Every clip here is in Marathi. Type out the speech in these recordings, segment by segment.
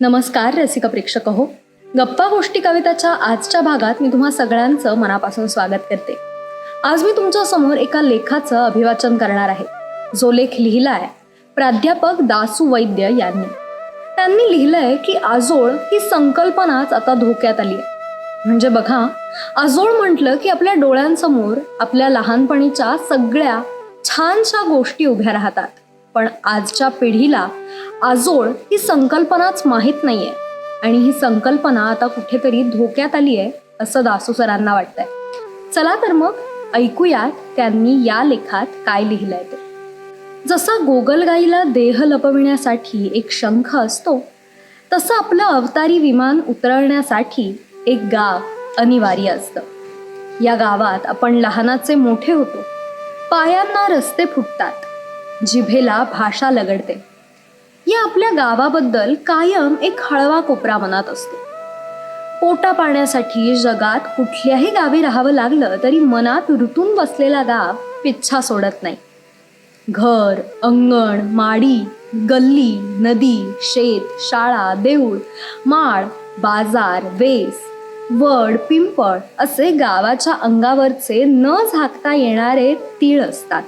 नमस्कार रसिका प्रेक्षक हो गप्पा गोष्टी कविताच्या आजच्या भागात मी तुम्हा सगळ्यांचं मनापासून स्वागत करते. आज मी तुमच्यासमोर एका लेखाचं अभिवाचन करणार आहे. जो लेख लिहिलाय प्राध्यापक दासू वैद्य यांनी. त्यांनी लिहिलंय की आजोळ ही संकल्पनाच आता धोक्यात आली आहे म्हणजे बघा आजोळ म्हटलं की आपल्या डोळ्यांसमोर आपल्या लहानपणीच्या सगळ्या छानशा गोष्टी उभ्या राहतात. पण आजच्या पिढीला आजोळ ही संकल्पनाच माहीत नाहीये. आणि ही संकल्पना आता कुठेतरी धोक्यात आली आहे असं दासू सरांना वाटतंय. चला तर मग ऐकूयात त्यांनी या लेखात काय लिहिलंय ते. जसा गोगलगाईला देह लपविण्यासाठी एक शंख असतो तसं आपलं अवतारी विमान उतरवण्यासाठी एक गाव अनिवार्य असतं. या गावात आपण लहानाचे मोठे होतो. पायांना रस्ते फुटतात. जिभेला भाषा लगडते. या आपल्या गावाबद्दल कायम एक हळवा कोपरा मनात असतो. पोटा पाण्यासाठी जगात कुठल्याही गावी राहावं लागलं तरी मनात ऋतून बसलेला गाव पिच्छा सोडत नाही. घर अंगण माडी गल्ली नदी शेत शाळा देऊळ माळ बाजार वेस वड पिंपळ असे गावाच्या अंगावरचे न झाकता येणारे तीळ असतात.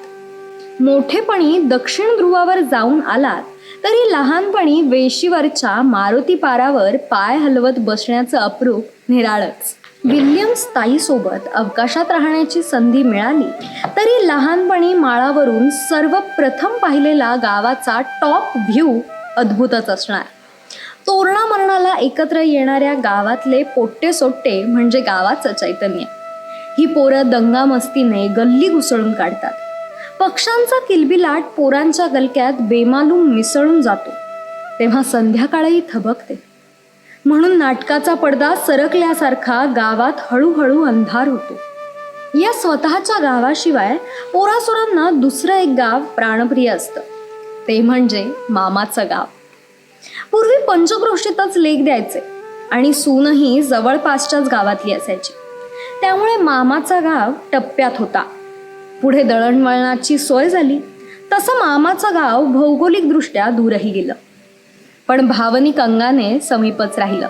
मोठेपणी दक्षिण ध्रुवावर जाऊन आलात तरी लहानपणी वेशीवरच्या मारुती पारावर पाय हलवत बसण्याचं अप्रूप निराळच. विल्यम सोबत अवकाशात राहण्याची संधी मिळाली तरी लहानपणी माळावरून सर्वप्रथम पाहिलेला गावाचा टॉप व्ह्यू अद्भुतच असणार. तोरणा मरणाला एकत्र येणाऱ्या गावातले पोट्टे सोट्टे म्हणजे गावाचं चैतन्य. ही पोरं दंगामस्तीने गल्ली घुसळून काढतात. पक्ष्यांचा किलबिलाट पोरांच्या गलक्यात बेमालूम मिसळून जातो. तेव्हा संध्याकाळही थबकते. म्हणून नाटकाचा पडदा सरकल्यासारखा गावात हळूहळू अंधार होतो. या स्वतःच्या गावाशिवाय पोरासुरांना दुसरं एक गाव प्राणप्रिय असतं. ते म्हणजे मामाचं गाव. पूर्वी पंचक्रोशीतच लेख द्यायचे आणि सूनही जवळपासच्याच गावातली असायची. त्यामुळे मामाचा गाव टप्प्यात होता. पुढे दळणवळणाची सोय झाली तसं मामाचं गाव भौगोलिकदृष्ट्या दूरही गेलं. पण भावनिक अंगाने समीपच राहिलं.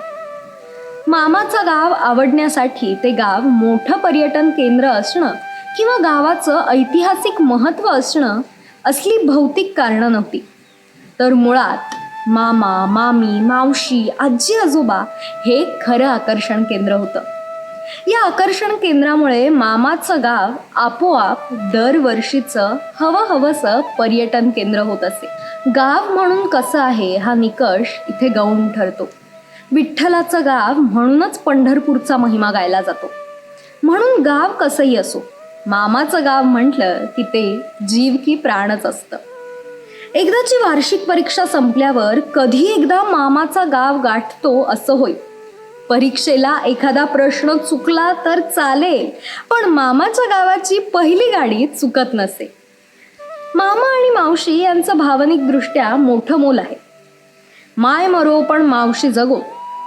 मामाचं गाव आवडण्यासाठी ते गाव मोठं पर्यटन केंद्र असणं किंवा गावाचं ऐतिहासिक महत्त्व असणं असली भौतिक कारणं नव्हती. तर मुळात मामा मामी मावशी आजी आजोबा हे खरं आकर्षण केंद्र होतं. या आकर्षण केंद्रामुळे मामाचं गाव आपोआप दरवर्षीचं हवं हवंसं पर्यटन केंद्र होत असे. गाव म्हणून कसं आहे हा निकष इथे गौण ठरतो. विठ्ठलाचं गाव म्हणूनच पंढरपूरचा महिमा गायला जातो. म्हणून गाव कसंही असो मामाचं गाव म्हटलं की ते जीव की प्राणच असतं. एकदाची वार्षिक परीक्षा संपल्यावर कधी एकदा मामाचा गाव गाठतो असं होईल. परीक्षेला एखादा प्रश्न चुकला तर चालेल पण मामाच्या गावाची पहिली गाडी चुकत नसे. मामा आणि मावशी यांचं भावनिकदृष्ट्या मोठं मोल आहे. माय मरो पण मावशी जगो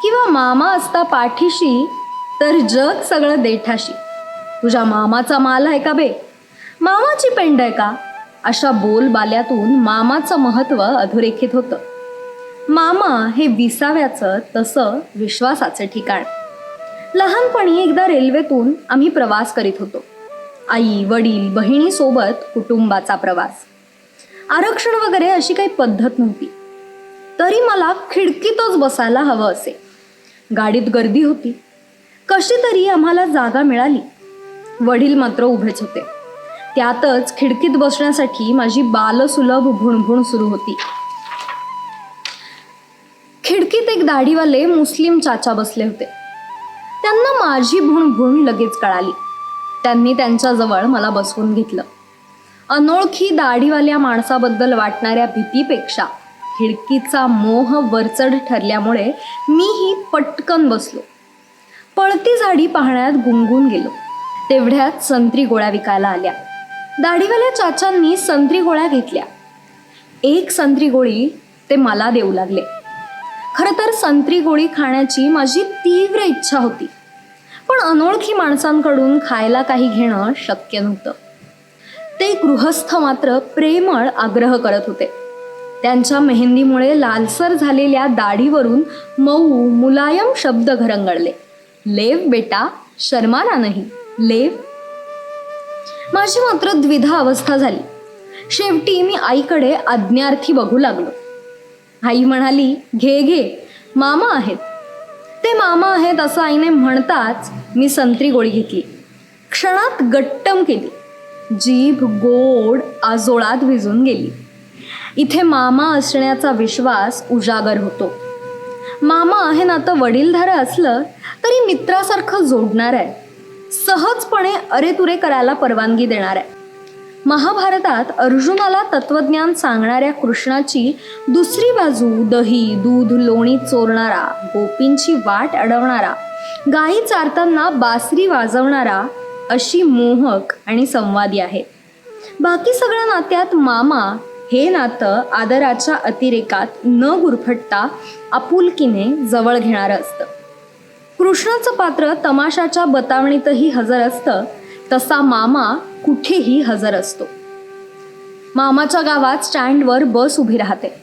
किंवा मामा असता पाठीशी तर जग सगळं देठाशी. तुझ्या मामाचा माल आहे का बे? मामाची पेंड आहे का? अशा बोलबाल्यातून मामाचं महत्त्व अधोरेखित होतं. मामा हे विसाव्याचं तसं विश्वासाचं ठिकाण. लहानपणी एकदा रेल्वेतून आम्ही प्रवास करीत होतो. आई वडील बहिणीसोबत कुटुंबाचा प्रवास. आरक्षण वगैरे अशी काही पद्धत नव्हती. तरी मला खिडकीतच बसायला हवं असे. गाडीत गर्दी होती. कशी तरी आम्हाला जागा मिळाली. वडील मात्र उभेच होते. त्यातच खिडकीत बसण्यासाठी माझी बालसुलभ भुणभुण सुरू होती. एक दाढीवाले मुस्लिम चाचा बसले होते. त्यांना माझी भुणभुण लगेच कळाली. त्यांनी त्यांच्याजवळ मला बसवून घेतलं. अनोळखी दाढीवाल्या माणसाबद्दल वाटणाऱ्या भीतीपेक्षा खिडकीचा मोह वरचढ ठरल्यामुळे मीही पटकन बसलो. पळती झाडी पाहण्यात गुंगून गेलो. तेवढ्यात संत्री गोळ्या विकायला आल्या. दाढीवाल्या चाचांनी संत्री गोळ्या घेतल्या. एक संत्री गोळी ते मला देऊ लागले. खरं तर संत्री गोळी खाण्याची माझी तीव्र इच्छा होती. पण अनोळखी माणसांकडून खायला काही घेणं शक्य नव्हतं. ते गृहस्थ मात्र प्रेमळ आग्रह करत होते. त्यांच्या मेहंदीमुळे लालसर झालेल्या दाढीवरून मऊ मुलायम शब्द घरंगळले. लेव बेटा शर्माना नाही. लेव. माझी मात्र द्विधा अवस्था झाली. शेवटी मी आईकडे आज्ञार्थी बघू लागलो. आई म्हणाली घे घे मामा आहेत. ते मामा आहेत असं आईने म्हणताच मी संत्री गोळी घेतली. क्षणात गट्टम केली. जीभ गोड आजोळात भिजून गेली. इथे मामा असण्याचा विश्वास उजागर होतो. मामा आहे ना तर वडीलधारं असलं तरी मित्रासारखं जोडणार आहे. सहजपणे अरे तुरे करायला परवानगी देणार आहे. महाभारतात अर्जुनाला तत्वज्ञान सांगणाऱ्या कृष्णाची दुसरी बाजू दही दूध लोणी चोरणारा गोपींची वाट अडवणारा गायी चारताना बासरी वाजवणारा अशी मोहक आणि संवादी आहे. बाकी सगळ्या नात्यात मामा हे नातं आदराच्या अतिरेकात न गुरफटता आपुलकीने जवळ घेणारं असतं. कृष्णाचं पात्र तमाशाच्या बतावणीतही हजर असतं. तसा मामा कुठेही हजर असतो. मामाच्या गावात स्टँडवर बस उभी राहते.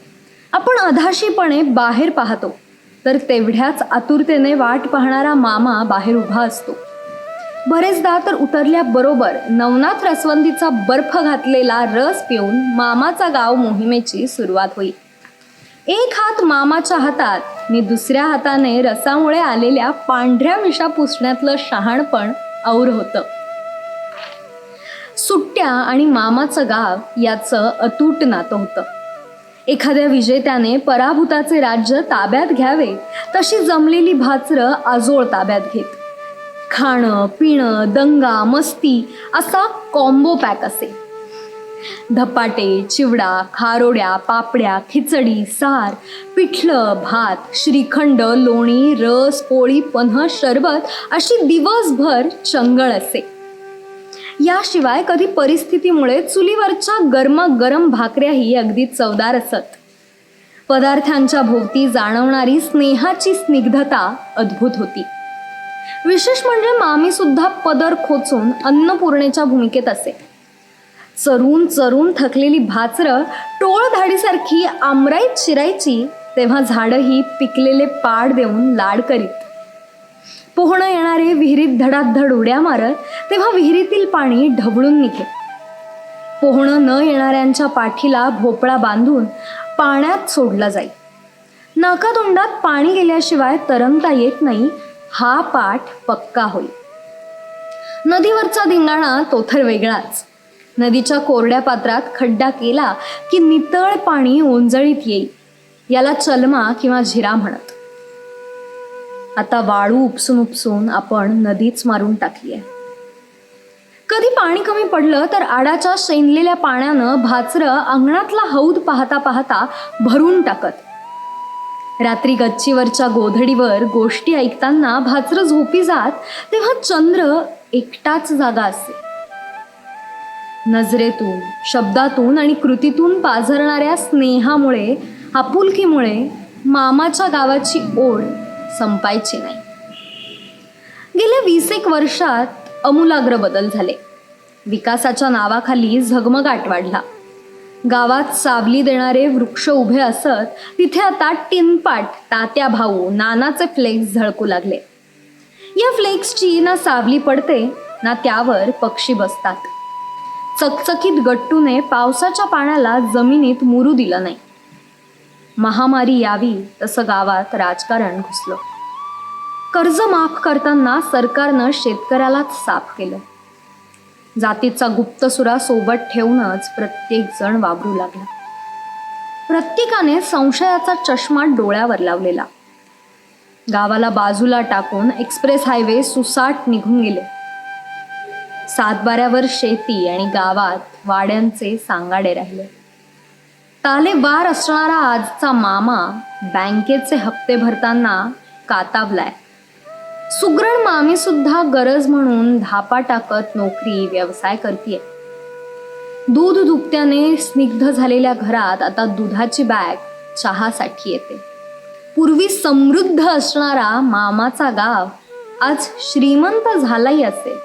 आपण अधाशीपणे बाहेर पाहतो. तर तेवढ्याच आतुरतेने वाट पाहणारा मामा बाहेर उभा असतो. बरेचदा तर उतरल्याबरोबर नवनाथ रसवंतीचा बर्फ घातलेला रस पिऊन मामाचा गाव मोहिमेची सुरुवात होईल एक हात मामाच्या हातात मी दुसऱ्या हाताने रसामुळे आलेल्या पांढऱ्या विषा पुसण्यातलं शहाणपण और होतं. सुट्ट्या आणि मामाचं गाव याचं अतूट नातं होतं. एखाद्या विजेत्याने पराभूताचे राज्य ताब्यात घ्यावे तशी जमलेली भाचरं आजोळ ताब्यात घेत. खाणं पिणं दंगा मस्ती असा कॉम्बो पॅक असे. धपाटे चिवडा खारोड्या पापड्या खिचडी सार पिठलं भात श्रीखंड लोणी रस पोळी पन्ह शरबत अशी दिवसभर चंगळ असे. याशिवाय कधी परिस्थितीमुळे चुलीवरच्या गरमागरम भाकऱ्याही अगदी चवदार असत. पदार्थांच्या भोवती जाणवणारी स्नेहाची स्निग्धता अद्भुत होती. विशेष म्हणजे मामी सुद्धा पदर खोचून अन्नपूर्णेच्या भूमिकेत असे. चरून चरून थकलेली भाचरं टोळ धाडीसारखी आमराईत शिरायची तेव्हा झाडंही पिकलेले पाड देऊन लाड करीत. पोहणं येणारे विहिरीत धडाधड उड्या मारत तेव्हा विहिरीतील पाणी ढवळून निघे. पोहणं न येणाऱ्यांच्या पाठीला भोपळा बांधून पाण्यात सोडला जाई नाकातोंडात पाणी गेल्याशिवाय तरंगता येत नाही हा पाठ पक्का होईल. नदीवरचा धिंगाणा तो तर वेगळाच. नदीच्या कोरड्या पात्रात खड्डा केला की नितळ पाणी ओंजळीत येईल. याला चलमा किंवा झिरा म्हणत. आता वाळू उपसून उपसून आपण नदीच मारून टाकली आहे कधी पाणी कमी पडलं तर आडाच्या शेंदलेल्या पाण्यानं भाचरं अंगणातला हौद पाहता पाहता भरून टाकत. रात्री गच्चीवरच्या गोधडीवर गोष्टी ऐकताना भाचरं झोपी जात तेव्हा चंद्र एकटाच जागा असे. नजरेतून शब्दातून आणि कृतीतून पाझरणाऱ्या स्नेहामुळे आपुलकीमुळे मामाच्या गावाची ओढ संपायची नाही. गेल्या वीस एक वर्षात अमूलाग्र बदल झाले. विकासाच्या नावाखाली झगमगाट वाढला. गावात सावली देणारे वृक्ष उभे असत तिथे आता टिनपाट तात्या भाऊ नानाचे फ्लेक्स झळकू लागले. या फ्लेक्सची ना सावली पडते ना त्यावर पक्षी बसतात. चकचकीत गट्टूने पावसाच्या पाण्याला जमिनीत मुरू दिलं नाही. महामारी यावी तसं गावात राजकारण घुसलं. कर्ज माफ करताना सरकारनं शेतकऱ्यालाच साफ केलं. जातीचा गुप्तसुरा सोबत ठेवूनच प्रत्येक जण वावरू लागला. प्रत्येकाने संशयाचा चष्मा डोळ्यावर लावलेला. गावाला बाजूला टाकून एक्सप्रेस हायवे सुसाट निघून गेले. सातबाऱ्यावर शेती आणि गावात वाड्यांचे सांगाडे राहिले. तालेबार असणारा आजचा मामा बँकेचे हप्ते भरताना कातावलाय सुग्रण मामी सुद्धा गरज म्हणून धापा टाकत नोकरी व्यवसाय करतीये. दूध दुभत्याने स्निग्ध झालेल्या घरात आता दुधाची बॅग चहासाठी येते. पूर्वी समृद्ध असणारा मामाचा गाव आज श्रीमंत झालाही असेल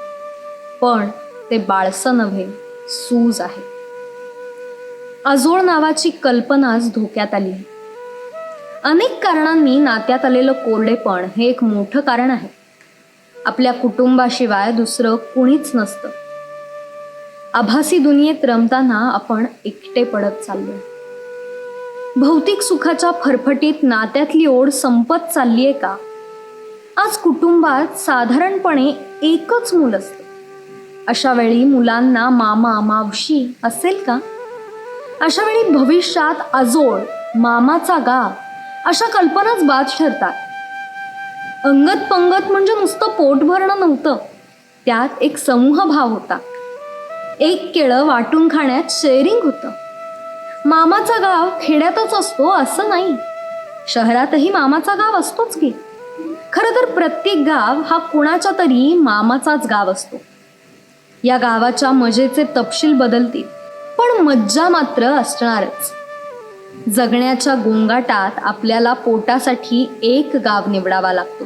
पण ते बाळसं नव्हे सूज आहे. आजोळ नावाची कल्पनाच धोक्यात आली. अनेक कारणांनी नात्यात आलेलं कोरडेपण हे एक मोठं कारण आहे. आपल्या कुटुंबाशिवाय दुसरं कुणीच नसतं. आभासी दुनियेत रमताना आपण एकटे पडत चाललो भौतिक सुखाच्या फरफटीत नात्यातली ओढ संपत चाललीये का? आज कुटुंबात साधारणपणे एकच मूल असतं. अशा वेळी मुलांना मामा मावशी असेल का? अशा वेळी भविष्यात आजोळ मामाचा गाव अशा कल्पनाच बाद ठरतात. अंगत पंगत म्हणजे नुसतं पोट भरणं नव्हतं त्यात एक समूह भाव होता. एक केळं वाटून खाण्यात शेअरिंग होतं. मामाचा गाव खेड्यातच असतो असं नाही. शहरातही मामाचा गाव असतोच की. खरं तर प्रत्येक गाव हा कुणाच्या तरी मामाचाच गाव असतो. या गावाच्या मजेचे तपशील बदलतील. पण मज्जा मात्र असणारच. जगण्याच्या गोंगाटात आपल्याला पोटासाठी एक गाव निवडावा लागतो.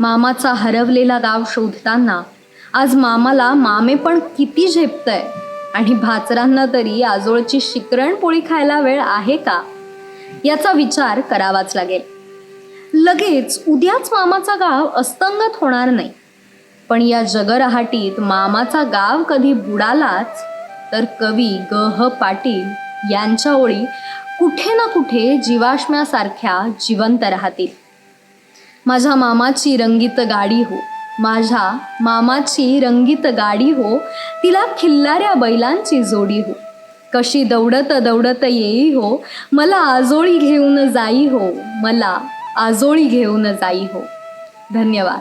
मामाचा हरवलेला गाव शोधताना आज मामाला मामे पण किती झेपतंय आणि भाचरांना तरी आजोळची शिकरण पोळी खायला वेळ आहे का? याचा विचार करावाच लागेल. लगेच उद्याच मामाचा गाव अस्तंगत होणार नाही. पण या जगरहाटीत मामाचा गाव कधी बुडालाच तर कवी ग ह पाटील यांच्या ओळी कुठे ना कुठे जीवाश्म्यासारख्या जिवंत राहतील. माझ्या मामाची रंगीत गाडी हो माझ्या मामाची रंगीत गाडी हो तिला खिल्लाऱ्या बैलांची जोडी हो. कशी दौडत दौडत येई हो मला आजोळी घेऊन जाई हो मला आजोळी घेऊन जाई हो. धन्यवाद.